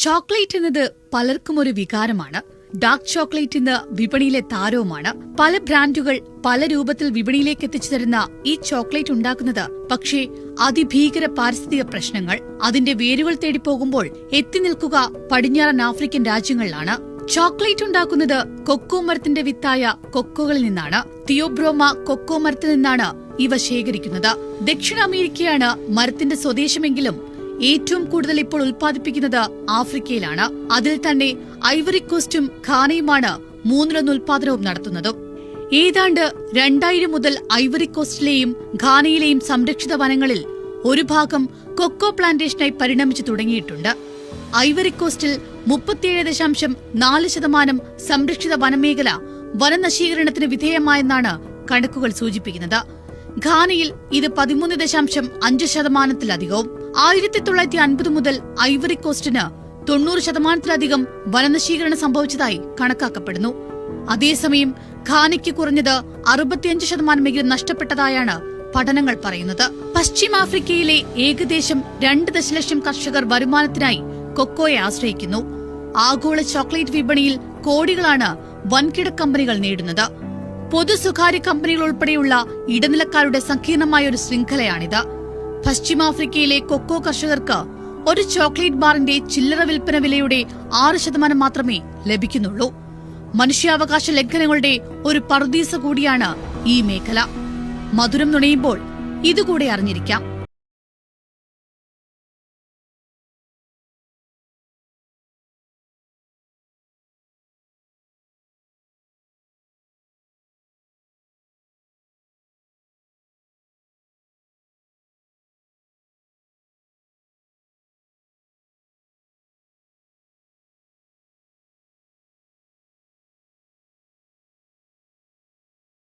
Chocolate എന്നത് പലർക്കും ഒരു വികാരമാണ്. ഡാർക്ക് ചോക്ലേറ്റ് ഇന്ന് വിപണിയിലെ താരവുമാണ്. പല ബ്രാൻഡുകൾ പല രൂപത്തിൽ വിപണിയിലേക്ക് എത്തിച്ചു തരുന്ന ഈ ചോക്ലേറ്റ് ഉണ്ടാക്കുന്നത് പക്ഷേ അതിഭീകര പാരിസ്ഥിതിക പ്രശ്നങ്ങൾ അതിന്റെ വേരുകൾ തേടി പോകുമ്പോൾ എത്തി നിൽക്കുക പടിഞ്ഞാറൻ ആഫ്രിക്കൻ രാജ്യങ്ങളിലാണ്. ചോക്ലേറ്റ് ഉണ്ടാക്കുന്നത് കൊക്കോ മരത്തിന്റെ വിത്തായ കൊക്കോകളിൽ നിന്നാണ്. തിയോബ്രോമ കൊക്കോ മരത്തിൽ നിന്നാണ് ഇവ ശേഖരിക്കുന്നത്. ദക്ഷിണ അമേരിക്കയാണ് മരത്തിന്റെ സ്വദേശമെങ്കിലും ഏറ്റവും കൂടുതൽ ഇപ്പോൾ ഉൽപ്പാദിപ്പിക്കുന്നത് ആഫ്രിക്കയിലാണ്. അതിൽ തന്നെ ഐവറി കോസ്റ്റും ഖാനയുമാണ് മൂന്നിലൊന്ന് ഉൽപാദനവും നടത്തുന്നത്. ഏതാണ്ട് രണ്ടായിരം മുതൽ ഐവറി കോസ്റ്റിലെയും ഖാനയിലെയും സംരക്ഷിത വനങ്ങളിൽ ഒരു ഭാഗം കൊക്കോ പ്ലാന്റേഷനായി പരിണമിച്ചു തുടങ്ങിയിട്ടുണ്ട്. ഐവറി കോസ്റ്റിൽ മുപ്പത്തിയേഴ് ദശാംശം നാല് ശതമാനം സംരക്ഷിത വനമേഖല വനനശീകരണത്തിന് വിധേയമായെന്നാണ് കണക്കുകൾ സൂചിപ്പിക്കുന്നത്. ഖാനയിൽ ഇത് പതിമൂന്ന് ദശാംശം അഞ്ച് ശതമാനത്തിലധികവും. ആയിരത്തി തൊള്ളായിരത്തി അൻപത് മുതൽ ഐവറി കോസ്റ്റിന് തൊണ്ണൂറ് ശതമാനത്തിലധികം വനനശീകരണം സംഭവിച്ചതായി കണക്കാക്കപ്പെടുന്നു. അതേസമയം ഖാനയ്ക്ക് കുറഞ്ഞത് അറുപത്തിയഞ്ച് ശതമാനമെങ്കിലും നഷ്ടപ്പെട്ടതായാണ് പഠനങ്ങൾ പറയുന്നത്. പശ്ചിമാഫ്രിക്കയിലെ ഏകദേശം രണ്ട് ദശലക്ഷം കർഷകർ വരുമാനത്തിനായി കൊക്കോയെ ആശ്രയിക്കുന്നു. ആഗോള ചോക്ലേറ്റ് വിപണിയിൽ കോടികളാണ് വൻകിട കമ്പനികൾ നേടുന്നത്. പൊതു സ്വകാര്യ കമ്പനികൾ ഉൾപ്പെടെയുള്ള ഇടനിലക്കാരുടെ സങ്കീർണമായ ഒരു ശൃംഖലയാണിത്. പശ്ചിമാഫ്രിക്കയിലെ കൊക്കോ കർഷകർക്ക് ഒരു ചോക്ലേറ്റ് ബാറിന്റെ ചില്ലറ വിൽപ്പന വിലയുടെ ആറ് ശതമാനം മാത്രമേ ലഭിക്കുന്നുള്ളൂ. മനുഷ്യാവകാശ ലംഘനങ്ങളുടെ ഒരു പറുദീസ കൂടിയാണ് ഈ മേഖല. മധുരം നുണയുമ്പോൾ ഇതുകൂടെ അറിഞ്ഞിരിക്കാം.